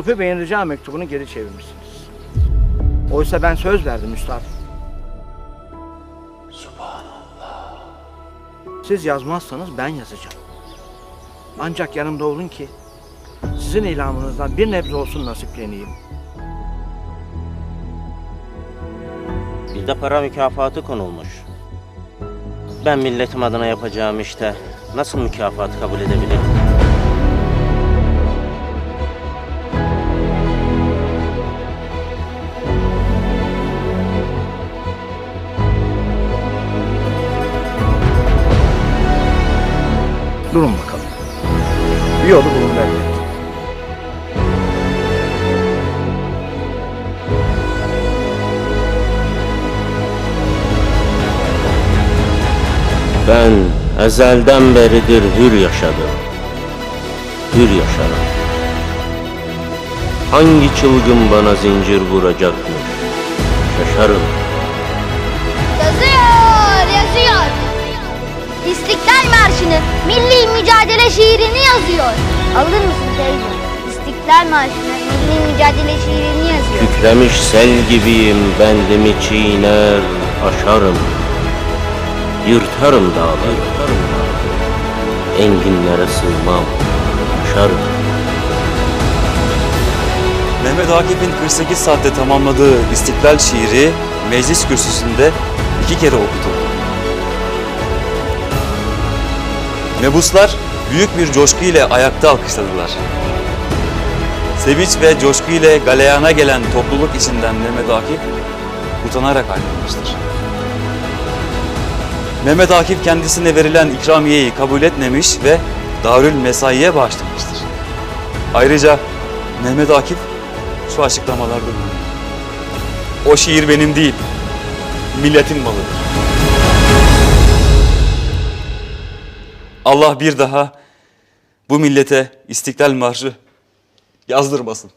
Sufi Bey'in rica mektubunu geri çevirmişsiniz. Oysa ben söz verdim üstad. Siz yazmazsanız ben yazacağım. Ancak yanımda olun ki sizin ilamınızdan bir nebze olsun nasipleneyim. Bir de para mükafatı konulmuş. Ben milletim adına yapacağım işte nasıl mükafatı kabul edebilirim? Durun bakalım. Bir yolu bulun elbet. Ben ezelden beridir hür yaşadım. Hür yaşarım. Hangi çılgın bana zincir vuracakmış? Şaşarım. Milli mücadele şiirini yazıyor. Alır mısın teyze? İstiklal Marşı'nı, milli mücadele şiirini yazıyor. Kükremiş sel gibiyim bendimi çiğner aşarım. Yırtarım dağları. Enginlere sığmam. Aşarım. Mehmet Akif'in 48 saatte tamamladığı İstiklal şiiri meclis kürsüsünde iki kere okutuldu. Mebuslar büyük bir coşku ile ayakta alkışladılar. Sevinç ve coşku ile galeyana gelen topluluk içinden Mehmet Akif utanarak ayrılmıştır. Mehmet Akif kendisine verilen ikramiyeyi kabul etmemiş ve Darül Mesai'ye bağışlamıştır. Ayrıca Mehmet Akif şu açıklamalarda bulunuyor. O şiir benim değil, milletin malıdır. Allah bir daha bu millete İstiklal Marşı yazdırmasın.